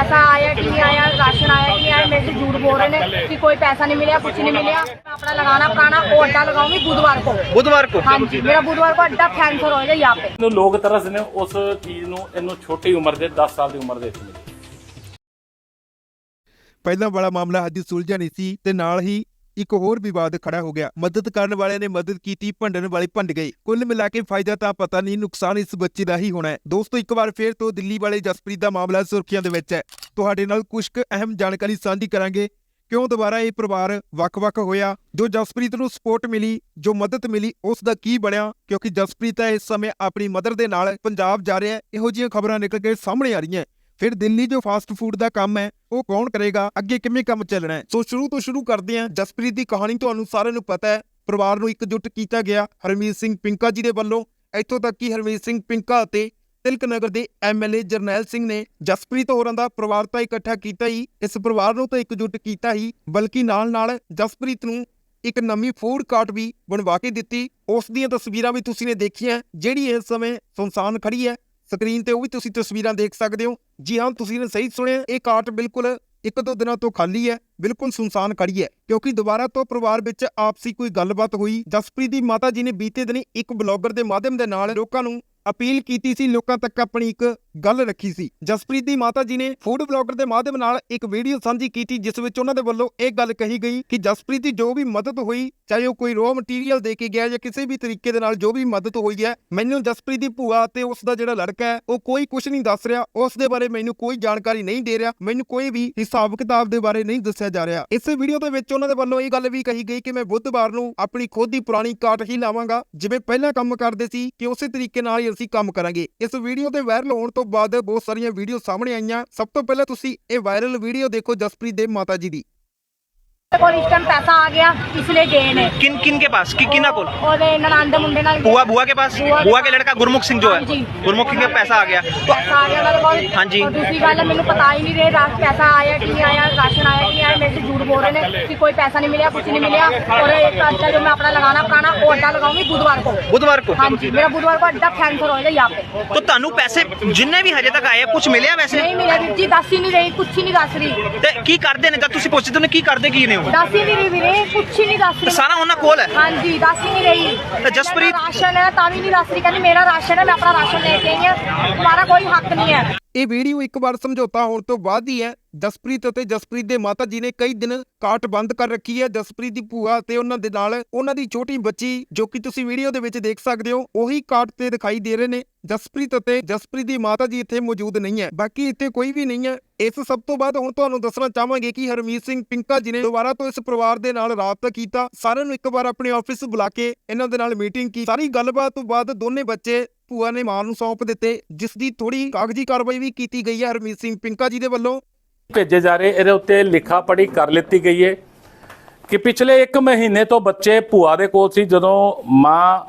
पैसा आया कि नहीं आया राशन आया कि नहीं आया मेरे से झूठ बोल रहे हैं कि कोई पैसा नहीं मिला कुछ नहीं मिला मैं अपना लगाना पुराना वो अड्डा लगाऊंगी बुधवार को बुधवार को हाँ जी मेरा बुधवार को अड्डा कैंसर होएगा यहाँ पे ਨੂੰ ਲੋਕ ਤਰਸ ਨੇ ਉਸ ਚੀਜ਼ ਨੂੰ ਇਹਨੂੰ ਛੋਟੀ ਉਮਰ ਦੇ 10 ਸਾਲ ਦੀ ਉਮਰ ਦੇ ਵਿੱਚ ਮਿਲੀ ਪਹਿਲਾਂ ਵਾਲਾ ਮਾਮਲਾ ਅੱਜ ਸੁਲਝਿਆ ਨਹੀਂ ਸੀ ਤੇ ਨਾਲ ਹੀ ਇੱਕ ਹੋਰ ਵਿਵਾਦ ਖੜਾ ਹੋ ਗਿਆ। ਮਦਦ ਕਰਨ ਵਾਲਿਆਂ ਨੇ ਮਦਦ ਕੀਤੀ, ਭੰਡਣ ਵਾਲੇ ਭੰਡ ਗਏ। ਕੁੱਲ ਮਿਲਾ ਕੇ ਫਾਇਦਾ ਤਾਂ ਪਤਾ ਨਹੀਂ, ਨੁਕਸਾਨ ਇਸ ਬੱਚੇ ਦਾ ਹੀ ਹੋਣਾ ਹੈ। ਦੋਸਤੋ, ਇੱਕ ਵਾਰ ਫੇਰ ਤੋਂ ਦਿੱਲੀ ਵਾਲੇ ਜਸਪ੍ਰੀਤ ਦਾ ਮਾਮਲਾ ਸੁਰਖੀਆਂ ਦੇ ਵਿੱਚ ਹੈ। ਤੁਹਾਡੇ ਨਾਲ ਕੁਝ ਕੁ ਅਹਿਮ ਜਾਣਕਾਰੀ ਸਾਂਝੀ ਕਰਾਂਗੇ। ਕਿਉਂ ਦੁਬਾਰਾ ਇਹ ਪਰਿਵਾਰ ਵੱਖ-ਵੱਖ ਹੋਇਆ? ਜੋ ਜਸਪ੍ਰੀਤ ਨੂੰ ਸਪੋਰਟ ਮਿਲੀ, ਜੋ ਮਦਦ ਮਿਲੀ, ਉਸ ਦਾ ਕੀ ਬਣਿਆ? ਕਿਉਂਕਿ ਜਸਪ੍ਰੀਤ ਹੈ ਇਸ ਸਮੇਂ ਆਪਣੀ ਮਦਰ ਦੇ ਨਾਲ ਪੰਜਾਬ ਜਾ ਰਿਹਾ ਹੈ। ਇਹੋ ਜਿਹੀਆਂ ਖਬਰਾਂ ਨਿਕਲ ਕੇ ਸਾਹਮਣੇ ਆ ਰਹੀਆਂ ਫਿਰ ਦਿੱਲੀ ਜੋ ਫਾਸਟ ਫੂਡ ਦਾ ਕੰਮ ਹੈ, ਉਹ ਕੌਣ ਕਰੇਗਾ? ਅੱਗੇ ਕਿਵੇਂ ਕੰਮ ਚੱਲਣਾ ਹੈ? ਸੋ ਸ਼ੁਰੂ ਤੋਂ ਸ਼ੁਰੂ ਕਰਦੇ ਹਾਂ। ਜਸਪ੍ਰੀਤ ਦੀ ਕਹਾਣੀ ਤੁਹਾਨੂੰ ਸਾਰਿਆਂ ਨੂੰ ਪਤਾ ਹੈ। ਪਰਿਵਾਰ ਨੂੰ ਇਕਜੁੱਟ ਕੀਤਾ ਗਿਆ ਹਰਮੀਤ ਸਿੰਘ ਪਿੰਕਾ ਜੀ ਦੇ ਵੱਲੋਂ। ਇੱਥੋਂ ਤੱਕ ਕਿ ਹਰਮੀਤ ਸਿੰਘ ਪਿੰਕਾ ਅਤੇ ਤਿਲਕ ਨਗਰ ਦੇ ਐਮਐਲਏ ਜਰਨੈਲ ਸਿੰਘ ਨੇ ਜਸਪ੍ਰੀਤ ਹੋਰਾਂ ਦਾ ਪਰਿਵਾਰ ਤਾਂ ਇਕੱਠਾ ਕੀਤਾ ਹੀ, ਇਸ ਪਰਿਵਾਰ ਨੂੰ ਤਾਂ ਇਕਜੁੱਟ ਕੀਤਾ ਹੀ, ਬਲਕਿ ਨਾਲ-ਨਾਲ ਜਸਪ੍ਰੀਤ ਨੂੰ ਇੱਕ ਨਵੀਂ ਫੂਡ ਕਾਰਟ ਵੀ ਬਣਵਾ ਕੇ ਦਿੱਤੀ। ਉਸ ਦੀਆਂ ਤਸਵੀਰਾਂ ਵੀ ਤੁਸੀਂ ਨੇ ਦੇਖੀਆਂ, ਜਿਹੜੀ ਇਸ ਸਮੇਂ ਸੁਨਸਾਨ ਖੜੀ ਹੈ। ਸਕਰੀਨ ਤੇ ਉਹ ਵੀ ਤੁਸੀਂ ਤਸਵੀਰਾਂ ਦੇਖ ਸਕਦੇ ਹੋ। ਜੀ ਹਾਂ, ਤੁਸੀਂ ਨੇ ਸਹੀ ਸੁਣਿਆ। ਇਹ ਕਾਰਟ ਬਿਲਕੁਲ ਇੱਕ ਦੋ ਦਿਨਾਂ ਤੋਂ ਖਾਲੀ ਹੈ, ਬਿਲਕੁਲ ਸੁਨਸਾਨ ਖੜੀ ਹੈ, ਕਿਉਂਕਿ ਦੁਬਾਰਾ ਤੋਂ ਪਰਿਵਾਰ ਵਿੱਚ ਆਪਸੀ ਕੋਈ ਗੱਲਬਾਤ ਹੋਈ। ਜਸਪ੍ਰੀਤ ਦੀ ਮਾਤਾ ਜੀ ਨੇ ਬੀਤੇ ਦਿਨੀ ਇੱਕ ਬਲੌਗਰ ਦੇ ਮਾਧਿਅਮ ਦੇ ਨਾਲ ਲੋਕਾਂ ਨੂੰ ਅਪੀਲ ਕੀਤੀ ਸੀ, ਲੋਕਾਂ ਤੱਕ ਆਪਣੀ ਇੱਕ ਗੱਲ ਰੱਖੀ ਸੀ। ਜਸਪ੍ਰੀਤ ਦੀ ਮਾਤਾ ਜੀ ਨੇ ਫੂਡ ਬਲੌਗਰ ਦੇ ਮਾਧਿਅਮ ਨਾਲ ਇੱਕ ਵੀਡੀਓ ਸਾਂਝੀ ਕੀਤੀ, ਜਿਸ ਵਿੱਚ ਉਹਨਾਂ ਦੇ ਵੱਲੋਂ ਇਹ ਗੱਲ ਕਹੀ ਗਈ ਕਿ ਜਸਪ੍ਰੀਤ ਦੀ ਜੋ ਵੀ ਮਦਦ ਹੋਈ, ਚਾਹੇ ਉਹ ਕੋਈ ਰੋ ਮਟੀਰੀਅਲ ਦੇ ਕੇ ਗਿਆ ਜਾਂ ਕਿਸੇ ਵੀ ਤਰੀਕੇ ਦੇ ਨਾਲ ਜੋ ਵੀ ਮਦਦ ਹੋਈ ਹੈ, ਮੈਨੂੰ ਜਸਪ੍ਰੀਤ ਦੀ ਭੂਆ ਤੇ ਉਸ ਦਾ ਜਿਹੜਾ ਲੜਕਾ ਹੈ, ਉਹ ਕੋਈ ਕੁਝ ਨਹੀਂ ਦੱਸ ਰਿਹਾ। ਉਸ ਦੇ ਬਾਰੇ ਮੈਨੂੰ ਕੋਈ ਜਾਣਕਾਰੀ ਨਹੀਂ ਦੇ ਰਿਹਾ। ਮੈਨੂੰ ਕੋਈ ਵੀ ਹਿਸਾਬ ਕਿਤਾਬ ਦੇ ਬਾਰੇ ਨਹੀਂ ਦੱਸਿਆ ਜਾ ਰਿਹਾ। ਇਸ ਵੀਡੀਓ ਦੇ ਵਿੱਚ ਉਹਨਾਂ ਦੇ ਵੱਲੋਂ ਇਹ ਗੱਲ ਵੀ ਕਹੀ ਗਈ ਕਿ ਮੈਂ ਬੁੱਧਵਾਰ ਨੂੰ ਆਪਣੀ ਖੁਦ ਦੀ ਪੁਰਾਣੀ ਕਾਟ ਹੀ ਲਾਵਾਂਗਾ। ਜਿਵੇਂ ਪਹਿਲਾਂ ਕੰਮ ਕਰਦੇ ਸੀ ਕਿ ਉਸੇ ਤਰੀਕੇ ਨਾਲ ਹੀ ਅਸੀਂ ਕੰਮ ਕਰਾਂਗੇ। ਇਸ ਵੀਡੀਓ ਦੇ ਵਾਇਰਲ ਹੋਣ ਤੋਂ ਬਾਅਦ ਬਹੁਤ ਸਾਰੀਆਂ ਵੀਡੀਓ ਸਾਹਮਣੇ ਆਈਆਂ। ਸਭ ਤੋਂ ਪਹਿਲਾਂ ਤੁਸੀਂ ਇਹ ਵਾਇਰਲ ਵੀਡੀਓ ਦੇਖੋ ਜਸਪ੍ਰੀਤ ਦੇ ਮਾਤਾ ਜੀ ਦੀ। मेरे को इस टाइम पैसा आ गया इसलिए गए ने किन किन के पास कि किना को और ननान दे मुंडे नाल बुआ बुआ के पास बुआ के बुआ के लड़का गुरमुख सिंह जो हाँ जी। है गुरमुख सिंह के पैसा आ गया तो पैसा आ गया मेरे को हाँ जी। और दूसरी गल मैंने पता ही नहीं रहे रात पैसा आया कि नहीं आया राशन आया कि नहीं आया मेरे से झूठ बोल रहे हैं कि कोई पैसा नहीं मिला कुछ नहीं मिला और एक अड्डा जो मैं अपना लगाना पुराना वो अड्डा लगाऊंगी बुधवार को बुधवार को हाँ जी मेरा बुधवार को अड्डा कैंसर होएगा यहाँ पे तो ਤੁਹਾਨੂੰ ਪੈਸੇ ਜਿੰਨੇ ਵੀ ਹਜੇ ਤੱਕ ਆਏ ਆ, ਕੁਝ ਮਿਲਿਆ ਵੈਸੇ नहीं मिला वीर जी दस ही नहीं रही कुछ ही नहीं दस रही ਤੇ ਕੀ ਕਰਦੇ ਨੇ ਜਦ ਤੁਸੀਂ ਪੁੱਛਦੇ ਹੋ ਕੀ ਕਰਦੇ ਕੀ ਨੇ ਉਹ ਦੱਸ ਹੀ ਨਹੀਂ ਰਹੀ ਵੀਰੇ ਕੁਛ ਹੀ ਨਹੀਂ ਦੱਸ ਰਹੀ। ਸਾਰਾ ਉਹਨਾਂ ਕੋਲ ਹੈ? ਹਾਂਜੀ ਦੱਸ ਹੀ ਨਹੀਂ ਰਹੀ। ਤੇ ਜਸਪ੍ਰੀਤ? ਰਾਸ਼ਨ ਹੈ ਤਾਂ ਵੀ ਨਹੀਂ ਦੱਸ ਕਹਿੰਦੀ ਮੇਰਾ ਰਾਸ਼ਨ ਹੈ ਮੈਂ ਆਪਣਾ ਰਾਸ਼ਨ ਲੈ ਕੇ ਆਈ ਹਾਂ। ਤੁਹਾਡਾ ਕੋਈ ਹੱਕ ਨਹੀਂ ਹੈ। ਇਹ ਵੀਡੀਓ ਇੱਕ ਵਾਰ ਸਮਝੌਤਾ ਹੋਣ ਤੋਂ ਬਾਅਦ ਹੀ ਹੈ। ਜਸਪ੍ਰੀਤ ਅਤੇ ਜਸਪ੍ਰੀਤ ਦੇ ਮਾਤਾ ਜੀ ਨੇ ਕਈ ਦਿਨ ਕਾਟ ਬੰਦ ਕਰ ਰੱਖੀ ਹੈ। ਜਸਪ੍ਰੀਤ ਦੀ ਭੂਆ ਤੇ ਉਹਨਾਂ ਦੇ ਨਾਲ ਉਹਨਾਂ ਦੀ ਛੋਟੀ ਬੱਚੀ, ਜੋ ਕਿ ਤੁਸੀਂ ਵੀਡੀਓ ਦੇ ਵਿੱਚ ਦੇਖ ਸਕਦੇ ਹੋ, ਉਹੀ ਕਾਟ ਤੇ ਦਿਖਾਈ ਦੇ ਰਹੇ ਨੇ। ਜਸਪ੍ਰੀਤ ਅਤੇ ਜਸਪ੍ਰੀਤ ਦੀ ਮਾਤਾ ਜੀ ਇੱਥੇ ਮੌਜੂਦ ਨਹੀਂ ਹੈ। ਬਾਕੀ ਇੱਥੇ ਕੋਈ ਵੀ ਨਹੀਂ ਹੈ। ਇਸ ਸਭ ਤੋਂ ਬਾਅਦ ਹੁਣ ਤੁਹਾਨੂੰ ਦੱਸਣਾ ਚਾਹਾਂਗੇ ਕਿ ਹਰਮੀਤ ਸਿੰਘ ਪਿੰਕਾ ਜੀ ਨੇ ਦੁਬਾਰਾ ਤੋਂ ਇਸ ਪਰਿਵਾਰ ਦੇ ਨਾਲ ਰਾਬਤਾ ਕੀਤਾ। ਸਾਰਿਆਂ ਨੂੰ ਇੱਕ ਵਾਰ ਆਪਣੇ ਆਫਿਸ ਬੁਲਾ ਕੇ ਇਹਨਾਂ ਦੇ ਨਾਲ ਮੀਟਿੰਗ ਕੀਤੀ ਸਾਰੀ ਗੱਲਬਾਤ ਤੋਂ ਬਾਅਦ ਦੋਨੇ ਬੱਚੇ ਭੂਆ ਨੇ ਮਾਂ ਨੂੰ ਸੌਂਪ ਦਿੱਤੇ ਜਿਸ ਦੀ ਥੋੜੀ ਕਾਗਜ਼ੀ ਕਾਰਵਾਈ ਵੀ ਕੀਤੀ ਗਈ ਹੈ ਹਰਮੀਤ ਸਿੰਘ ਪਿੰਕਾ ਜੀ ਦੇ ਵੱਲੋਂ। ਭੇਜੇ ਜਾ ਰਹੇ ਇਹਦੇ ਉੱਤੇ ਲਿਖਾ ਪੜੀ ਕਰ ਲਿੱਤੀ ਗਈ ਹੈ ਕਿ ਪਿਛਲੇ 1 ਮਹੀਨੇ ਤੋਂ ਬੱਚੇ ਭੂਆ ਦੇ ਕੋਲ ਸੀ ਜਦੋਂ ਮਾਂ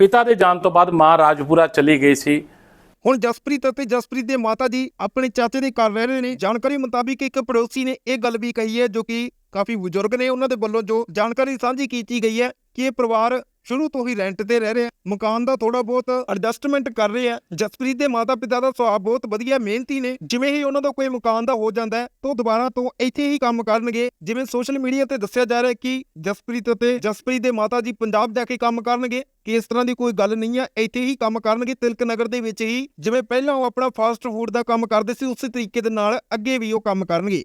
ਪਿਤਾ ਦੇ ਜਾਣ ਤੋਂ ਬਾਅਦ ਮਾਂ ਰਾਜਪੁਰਾ ਚਲੀ ਗਈ ਸੀ। ਹੁਣ ਜਸਪ੍ਰੀਤ ਅਤੇ ਜਸਪ੍ਰੀਤ ਦੇ ਮਾਤਾ ਜੀ ਆਪਣੇ ਚਾਚੇ ਦੇ ਘਰ ਰਹਿ ਰਹੇ ਨੇ। ਜਾਣਕਾਰੀ ਮੁਤਾਬਿਕ ਇੱਕ ਪੜੋਸੀ ਨੇ ਇਹ ਗੱਲ ਵੀ ਕਹੀ ਹੈ ਜੋ ਕਿ ਕਾਫੀ ਬਜ਼ੁਰਗ ਨੇ ਉਹਨਾਂ ਦੇ ਵੱਲੋਂ ਜੋ ਜਾਣਕਾਰੀ ਸਾਂਝੀ ਕੀਤੀ ਗਈ ਹੈ ਕਿ ਇਹ ਪਰਿਵਾਰ ਸ਼ੁਰੂ ਤੋਂ ਹੀ ਰੈਂਟ ਤੇ ਰਹਿ ਰਿਹਾ ਮਕਾਨ ਦਾ ਥੋੜਾ ਬਹੁਤ ਐਡਜਸਟਮੈਂਟ ਕਰ ਰਹੇ ਆ। ਜਸਪ੍ਰੀਤ ਦੇ ਮਾਤਾ-ਪਿਤਾ ਦਾ ਸੁਭਾਅ ਬਹੁਤ ਵਧੀਆ, ਮਿਹਨਤੀ ਨੇ। ਜਿਵੇਂ ਹੀ ਉਹਨਾਂ ਦਾ ਕੋਈ ਮਕਾਨ ਦਾ ਹੋ ਜਾਂਦਾ ਹੈ, ਤਾਂ ਉਹ ਦੁਬਾਰਾ ਤੋਂ ਇੱਥੇ ਹੀ ਕੰਮ ਕਰਨਗੇ। ਜਿਵੇਂ ਸੋਸ਼ਲ ਮੀਡੀਆ ਤੇ ਦੱਸਿਆ ਜਾ ਰਿਹਾ ਹੈ ਕਿ ਜਸਪ੍ਰੀਤ ਅਤੇ ਜਸਪ੍ਰੀਤ ਦੇ ਮਾਤਾ ਜੀ ਪੰਜਾਬ ਜਾ ਕੇ ਕੰਮ ਕਰਨਗੇ। ਕਿ ਇਸ ਤਰ੍ਹਾਂ ਦੀ ਕੋਈ ਗੱਲ ਨਹੀਂ ਹੈ ਇੱਥੇ ਹੀ ਕੰਮ ਕਰਨਗੇ ਤਿਲਕ ਨਗਰ ਦੇ ਵਿੱਚ ਹੀ। ਜਿਵੇਂ ਪਹਿਲਾਂ ਉਹ ਆਪਣਾ ਫਾਸਟ ਫੂਡ ਦਾ ਕੰਮ ਕਰਦੇ ਸੀ, ਉਸੇ ਤਰੀਕੇ ਦੇ ਨਾਲ ਅੱਗੇ ਵੀ ਉਹ ਕੰਮ ਕਰਨਗੇ।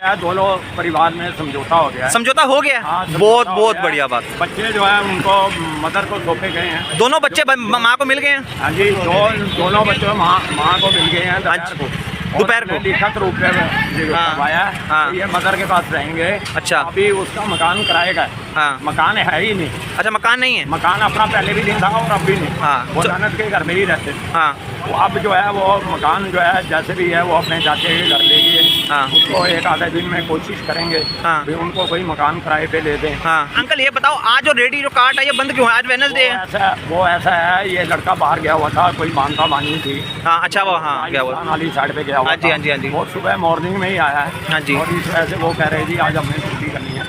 दोनों परिवार में समझौता हो गया समझौता हो गया हाँ, बहुत हो बहुत बढ़िया बात। बच्चे जो है उनको मदर को सौंपे गए हैं। दोनों बच्चे माँ को मिल गए हैं? हाँ जी दो दोनों बच्चों माँ माँ को मिल गए हैं दोपहर को। दोपहर को। लिखित रूप में ये हाँ, हाँ। तो ये मदर के पास रहेंगे। अच्छा। अभी उसका मकान कराएगा हाँ। मकान है ही नहीं। अच्छा मकान नहीं है? मकान अपना पहले भी नहीं था और अब भी नहीं। हाँ, वो तो- ननद के घर में ही रहते। हाँ। वो अब जो है वो मकान जो है जैसे भी है वो अपने चाचे के घर ले लिए हाँ। उसको एक आधे दिन में कोशिश करेंगे हाँ। भी उनको कोई मकान किराए पे ले दें हाँ अंकल ये बताओ आज जो रेडी जो कार्ट है ये बंद क्यों है आज वेनसडे वो है ऐसा वो ऐसा है ये लड़का बाहर गया हुआ था कोई मानता मानी थी हाँ अच्छा वो हाँ क्या हुआ राजस्थान वाली साइड पे गया हुआ हाँ जी, था। हाँ जी, हाँ जी। वो सुबह मॉर्निंग में ही आया है हाँ जी। और इस वजह से वो कह रहे जी आज हमने छुट्टी करनी है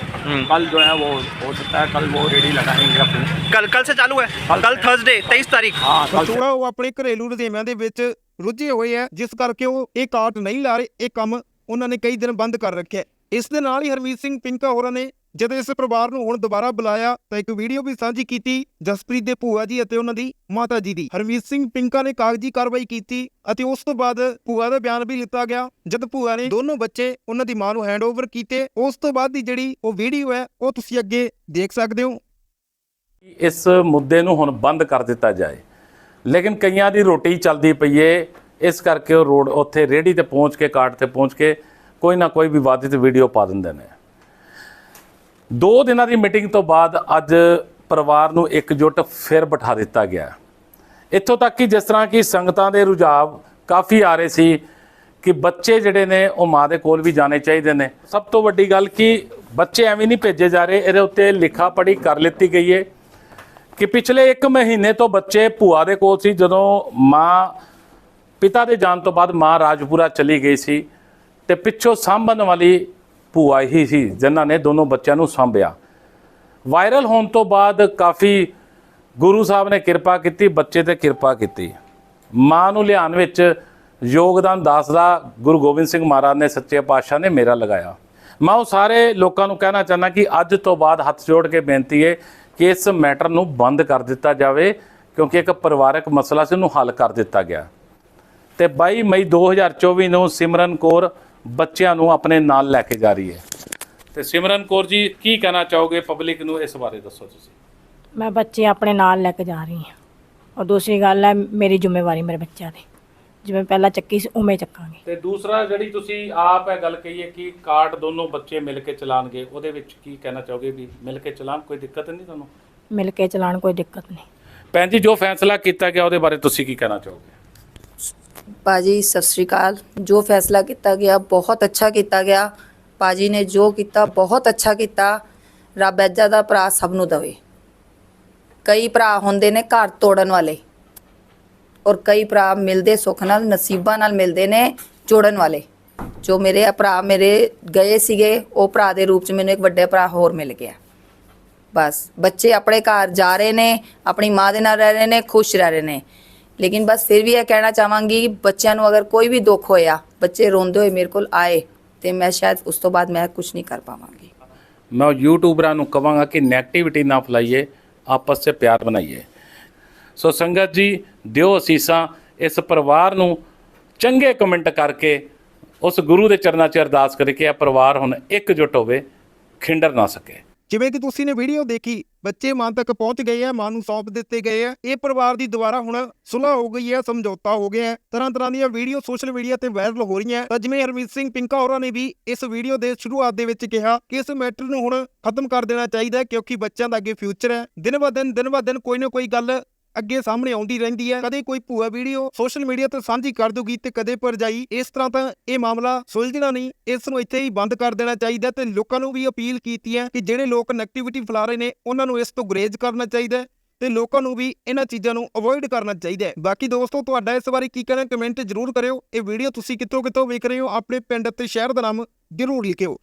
कल जो है वो हो सकता है कल वो रेडी लगाएंगे अपनी कल कल से चालू है कल थर्सडे तेईस तारीख हाँ कल से ਥੋੜਾ ਉਹ ਆਪਣੇ ਘਰੇਲੂ ਰੁਝੇਵਿਆਂ ਦੇ ਵਿੱਚ ਰੁੱਝੇ ਹੋਏ ਆ ਜਿਸ ਕਰਕੇ ਉਹ ਇਹ ਕਾਟ ਨਹੀਂ ਲਾ ਰਹੇ ਇਹ ਕੰਮ ਉਹਨਾਂ ਨੇ ਕਈ ਦਿਨ ਬੰਦ ਕਰ ਰੱਖਿਆ। ਇਸ ਦੇ ਨਾਲ ਹੀ ਹਰਮੀਤ ਸਿੰਘ ਪਿੰਕਾ ਹੋਰਾਂ ਨੇ ਜਦੋਂ ਇਸ ਪਰਿਵਾਰ ਨੂੰ ਹੁਣ ਦੁਬਾਰਾ ਬੁਲਾਇਆ, ਤਾਂ ਇੱਕ ਵੀਡੀਓ ਵੀ ਸਾਂਝੀ ਕੀਤੀ ਜਸਪ੍ਰੀਤ ਦੇ ਭੂਆ ਜੀ ਅਤੇ ਉਹਨਾਂ ਦੀ ਮਾਤਾ ਜੀ ਦੀ। ਹਰਮੀਤ ਸਿੰਘ ਪਿੰਕਾ ਨੇ ਕਾਗਜ਼ੀ ਕਾਰਵਾਈ ਕੀਤੀ ਅਤੇ ਉਸ ਤੋਂ ਬਾਅਦ ਭੂਆ ਦਾ ਬਿਆਨ ਵੀ ਲਿੱਤਾ ਗਿਆ। ਜਦ ਭੂਆ ਨੇ ਦੋਨੋਂ ਬੱਚੇ ਉਹਨਾਂ ਦੀ ਮਾਂ ਨੂੰ ਹੈਂਡਓਵਰ ਕੀਤੇ, ਉਸ ਤੋਂ ਬਾਅਦ ਦੀ ਜਿਹੜੀ ਉਹ ਵੀਡੀਓ ਹੈ, ਉਹ ਤੁਸੀਂ ਅੱਗੇ ਦੇਖ ਸਕਦੇ ਹੋ। ਇਸ ਮੁੱਦੇ ਨੂੰ ਹੁਣ ਬੰਦ ਕਰ ਦਿੱਤਾ ਜਾਏ। ਲੇਕਿਨ ਕਈਆਂ ਦੀ ਰੋਟੀ ਚੱਲਦੀ ਪਈ ਏ ਇਸ ਕਰਕੇ ਉਹ ਰੋਡ ਉੱਥੇ ਰੇੜੀ ਤੇ ਪਹੁੰਚ ਕੇ ਕਾਟ ਤੇ ਪਹੁੰਚ ਕੇ ਕੋਈ ਨਾ ਕੋਈ ਵਿਵਾਦਿਤ ਵੀਡੀਓ ਪਾ ਦਿੰਦੇ ਨੇ। ਦੋ ਦਿਨਾਂ ਦੀ ਮੀਟਿੰਗ ਤੋਂ ਬਾਅਦ ਅੱਜ ਪਰਿਵਾਰ ਨੂੰ ਇਕਜੁੱਟ ਫਿਰ ਬਿਠਾ ਦਿੱਤਾ ਗਿਆ। ਇੱਥੋਂ ਤੱਕ ਕਿ ਜਿਸ ਤਰ੍ਹਾਂ ਕਿ ਸੰਗਤਾਂ ਦੇ ਰੁਝਾਵ ਕਾਫੀ ਆ ਰਹੇ ਸੀ ਕਿ ਬੱਚੇ ਜਿਹੜੇ ਨੇ, ਉਹ ਮਾਂ ਦੇ ਕੋਲ ਵੀ ਜਾਣੇ ਚਾਹੀਦੇ ਨੇ। ਸਭ ਤੋਂ ਵੱਡੀ ਗੱਲ ਕਿ ਬੱਚੇ ਐਵੇਂ ਨਹੀਂ ਭੇਜੇ ਜਾ ਰਹੇ, ਇਹਦੇ ਉੱਤੇ ਲਿਖਾ ਪੜੀ ਕਰ ਲਿੱਤੀ ਗਈ ਏ ਕਿ ਪਿਛਲੇ 1 ਮਹੀਨੇ ਤੋਂ ਬੱਚੇ ਭੂਆ ਦੇ ਕੋਲ ਸੀ, ਜਦੋਂ ਮਾਂ ਪਿਤਾ ਦੇ ਜਾਣ ਤੋਂ ਬਾਅਦ ਮਾਂ ਰਾਜਪੁਰਾ ਚਲੀ ਗਈ ਸੀ ਤੇ ਪਿੱਛੋਂ ਸਾਂਭਣ ਵਾਲੀ ਭੂਆ ਹੀ ਸੀ, ਜਿਨ੍ਹਾਂ ਨੇ ਦੋਨੋਂ ਬੱਚਿਆਂ ਨੂੰ ਸਾਂਭਿਆ। ਵਾਇਰਲ ਹੋਣ ਤੋਂ ਬਾਅਦ ਕਾਫੀ ਗੁਰੂ ਸਾਹਿਬ ਨੇ ਕਿਰਪਾ ਕੀਤੀ, ਬੱਚੇ ਤੇ ਕਿਰਪਾ ਕੀਤੀ। ਮਾਂ ਨੂੰ ਲਿਆਉਣ ਵਿੱਚ ਯੋਗਦਾਨ ਦੱਸਦਾ ਗੁਰੂ ਗੋਬਿੰਦ ਸਿੰਘ ਮਹਾਰਾਜ ਨੇ, ਸੱਚੇ ਪਾਤਸ਼ਾਹ ਨੇ ਮੇਰਾ ਲਗਾਇਆ। ਮੈਂ ਉਹ ਸਾਰੇ ਲੋਕਾਂ ਨੂੰ ਕਹਿਣਾ ਚਾਹੁੰਦਾ ਕਿ ਅੱਜ ਤੋਂ ਬਾਅਦ ਹੱਥ ਜੋੜ ਕੇ ਬੇਨਤੀ ਹੈ ਕਿ ਇਸ ਮੈਟਰ ਨੂੰ ਬੰਦ ਕਰ ਦਿੱਤਾ ਜਾਵੇ, ਕਿਉਂਕਿ ਇੱਕ ਪਰਿਵਾਰਕ ਮਸਲਾ ਸੀ, ਉਹਨੂੰ ਹੱਲ ਕਰ ਦਿੱਤਾ ਗਿਆ। ਤੇ 22 ਮਈ 2024 ਨੂੰ ਸਿਮਰਨ ਕੌਰ ਬੱਚਿਆਂ ਨੂੰ ਆਪਣੇ ਨਾਲ ਲੈ ਕੇ ਜਾ ਰਹੀ ਹੈ। ਤੇ ਸਿਮਰਨ ਕੌਰ ਜੀ ਕੀ ਕਹਿਣਾ ਚਾਹੋਗੇ ਪਬਲਿਕ ਨੂੰ ਇਸ ਬਾਰੇ ਦੱਸੋ ਤੁਸੀਂ? ਮੈਂ ਬੱਚੇ ਆਪਣੇ ਨਾਲ ਲੈ ਕੇ ਜਾ ਰਹੀ ਹਾਂ। ਔਰ ਦੂਸਰੀ ਗੱਲ ਹੈ ਮੇਰੀ ਜ਼ਿੰਮੇਵਾਰੀ ਮੇਰੇ ਬੱਚਿਆਂ ਦੀ। ਜਿਵੇਂ ਪਹਿਲਾਂ ਚੱਕੀ ਸੀ ਉਵੇਂ ਚੱਕਾਂਗੇ। ਤੇ ਦੂਸਰਾ ਜਿਹੜੀ ਤੁਸੀਂ ਆਪ ਇਹ ਗੱਲ ਕਹੀਏ ਕਿ ਕਾਰਡ ਦੋਨੋਂ ਬੱਚੇ ਮਿਲ ਕੇ ਚਲਾਣਗੇ ਉਹਦੇ ਵਿੱਚ ਕੀ ਕਹਿਣਾ ਚਾਹੋਗੇ ਵੀ ਮਿਲ ਕੇ ਚਲਾਣ ਕੋਈ ਦਿੱਕਤ ਨਹੀਂ ਤੁਹਾਨੂੰ? ਮਿਲ ਕੇ ਚਲਾਉਣ ਕੋਈ ਦਿੱਕਤ ਨਹੀਂ। ਭੈਣ ਜੀ ਜੋ ਫੈਸਲਾ ਕੀਤਾ ਗਿਆ ਉਹਦੇ ਬਾਰੇ ਤੁਸੀਂ ਕੀ ਕਹਿਣਾ ਚਾਹੋਗੇ? ਪਾਜੀ ਸਤਿ ਸ਼੍ਰੀ ਅਕਾਲ। ਜੋ ਫੈਸਲਾ ਕੀਤਾ ਗਿਆ, ਬਹੁਤ ਅੱਛਾ ਕੀਤਾ ਗਿਆ। ਪਾਜੀ ਨੇ ਜੋ ਕੀਤਾ, ਬਹੁਤ ਅੱਛਾ ਕੀਤਾ। ਰੱਬ ਐਜਾ ਦਾ ਭਰਾ ਸਭ ਨੂੰ ਦਵੇ। ਕਈ ਭਰਾ ਹੁੰਦੇ ਨੇ ਘਰ ਤੋੜਨ ਵਾਲੇ ਔਰ ਕਈ ਭਰਾ ਮਿਲਦੇ ਸੁੱਖ ਨਾਲ, ਨਸੀਬਾਂ ਨਾਲ ਮਿਲਦੇ ਨੇ ਜੋੜਨ ਵਾਲੇ। ਜੋ ਮੇਰੇ ਭਰਾ ਮੇਰੇ ਗਏ ਸੀਗੇ, ਉਹ ਭਰਾ ਦੇ ਰੂਪ ਚ ਮੈਨੂੰ ਇੱਕ ਵੱਡੇ ਭਰਾ ਹੋਰ ਮਿਲ ਗਿਆ। ਬਸ, ਬੱਚੇ ਆਪਣੇ ਘਰ ਜਾ ਰਹੇ ਨੇ, ਆਪਣੀ ਮਾਂ ਦੇ ਨਾਲ ਰਹਿ ਰਹੇ ਨੇ, ਖੁਸ਼ ਰਹਿ ਰਹੇ ਨੇ। ਲੇਕਿਨ ਬਸ ਫਿਰ ਵੀ ਇਹ ਕਹਿਣਾ ਚਾਹਾਂਗੀ ਕਿ ਬੱਚਿਆਂ ਨੂੰ ਅਗਰ ਕੋਈ ਵੀ ਦੁੱਖ ਹੋਇਆ, ਬੱਚੇ ਰੋਂਦੇ ਹੋਏ ਮੇਰੇ ਕੋਲ ਆਏ, ਤੇ ਮੈਂ ਸ਼ਾਇਦ ਉਸ ਤੋਂ ਬਾਅਦ ਮੈਂ ਕੁਝ ਨਹੀਂ ਕਰ ਪਾਵਾਂਗੀ। ਮੈਂ ਉਹ ਯੂਟਿਊਬਰਾਂ ਨੂੰ ਕਵਾਂਗਾ ਕਿ ਨੈਗੇਟਿਵਿਟੀ ਨਾ ਫੈਲਾਈਏ, ਆਪਸ 'ਚ ਪਿਆਰ ਬਣਾਈਏ। ਸੋ ਸੰਗਤ ਜੀ, ਦਿਓ ਅਸੀਸਾਂ, ਇਸ ਪਰਿਵਾਰ ਨੂੰ ਚੰਗੇ ਕਮੈਂਟ ਕਰਕੇ, ਉਸ ਗੁਰੂ ਦੇ ਚਰਨਾਂ 'ਚ ਅਰਦਾਸ ਕਰੇ ਕਿ ਇਹ ਪਰਿਵਾਰ ਹੁਣ ਇਕਜੁੱਟ ਹੋਵੇ, ਖਿੰਡਰ ਨਾ ਸਕੇ। ਜਿਵੇਂ ਕਿ ਤੁਸੀਂ ਨੇ ਵੀਡੀਓ ਦੇਖੀ, ਬੱਚੇ ਮਾਂ ਤੱਕ ਪਹੁੰਚ ਗਏ ਆ ਮਾਂ ਨੂੰ ਸੌਂਪ ਦਿੱਤੇ ਗਏ ਆ। ਇਹ ਪਰਿਵਾਰ ਦੀ ਦੁਬਾਰਾ ਹੁਣ ਸੁਲਹ ਹੋ ਗਈ ਹੈ ਸਮਝੌਤਾ ਹੋ ਗਿਆ ਹੈ ਤਰ੍ਹਾਂ ਤਰ੍ਹਾਂ ਦੀਆਂ ਵੀਡੀਓ ਸੋਸ਼ਲ ਮੀਡੀਆ ਤੇ ਵਾਇਰਲ ਹੋ ਰਹੀਆਂ ਤਾਂ ਜਿਵੇਂ ਹਰਮੀਤ ਸਿੰਘ ਪਿੰਕਾ ਹੋਰਾਂ ਨੇ ਵੀ ਇਸ ਵੀਡੀਓ ਦੇ ਸ਼ੁਰੂਆਤ ਦੇ ਵਿੱਚ ਕਿਹਾ ਕਿ ਇਸ ਮੈਟਰ ਨੂੰ ਹੁਣ ਖਤਮ ਕਰ ਦੇਣਾ ਚਾਹੀਦਾ ਹੈ, ਕਿਉਂਕਿ ਬੱਚਿਆਂ ਦਾ ਅੱਗੇ ਫਿਊਚਰ ਹੈ। ਦਿਨ ਬਾ ਦਿਨ ਦਿਨ ਬਾ ਦਿਨ ਕੋਈ ਨਾ ਕੋਈ ਗੱਲ ਅੱਗੇ ਸਾਹਮਣੇ ਆਉਂਦੀ ਰਹਿੰਦੀ ਹੈ। ਕਦੇ ਕੋਈ ਭੂਆ ਵੀਡੀਓ ਸੋਸ਼ਲ ਮੀਡੀਆ ਤੇ ਸਾਂਝੀ ਕਰ ਦੂਗੀ ਤੇ ਕਦੇ ਭਰਜਾਈ। ਇਸ ਤਰ੍ਹਾਂ ਤਾਂ ਇਹ ਮਾਮਲਾ ਸੁਲਝਣਾ ਨਹੀਂ। ਇਸ ਨੂੰ ਇੱਥੇ ਹੀ ਬੰਦ ਕਰ ਦੇਣਾ ਚਾਹੀਦਾ ਤੇ ਲੋਕਾਂ ਨੂੰ ਵੀ ਅਪੀਲ ਕੀਤੀ ਹੈ ਕਿ ਜਿਹੜੇ ਲੋਕ ਨੈਗੇਟਿਵਿਟੀ ਫੈਲਾ ਰਹੇ ਨੇ, ਉਹਨਾਂ ਨੂੰ ਇਸ ਤੋਂ ਗੁਰੇਜ਼ ਕਰਨਾ ਚਾਹੀਦਾ ਹੈ ਤੇ ਲੋਕਾਂ ਨੂੰ ਵੀ ਇਹਨਾਂ ਚੀਜ਼ਾਂ ਨੂੰ ਅਵੋਇਡ ਕਰਨਾ ਚਾਹੀਦਾ ਹੈ। ਬਾਕੀ ਦੋਸਤੋ, ਤੁਹਾਡਾ ਇਸ ਬਾਰੇ ਕੀ ਕਹਿਣਾ ਕਮੈਂਟ ਜ਼ਰੂਰ ਕਰਿਓ। ਇਹ ਵੀਡੀਓ ਤੁਸੀਂ ਕਿੱਥੋਂ ਕਿੱਥੋਂ ਵੇਖ ਰਹੇ ਹੋ? ਆਪਣੇ ਪਿੰਡ ਅਤੇ ਸ਼ਹਿਰ ਦਾ ਨਾਮ ਜ਼ਰੂਰ ਲਿਖਿਓ।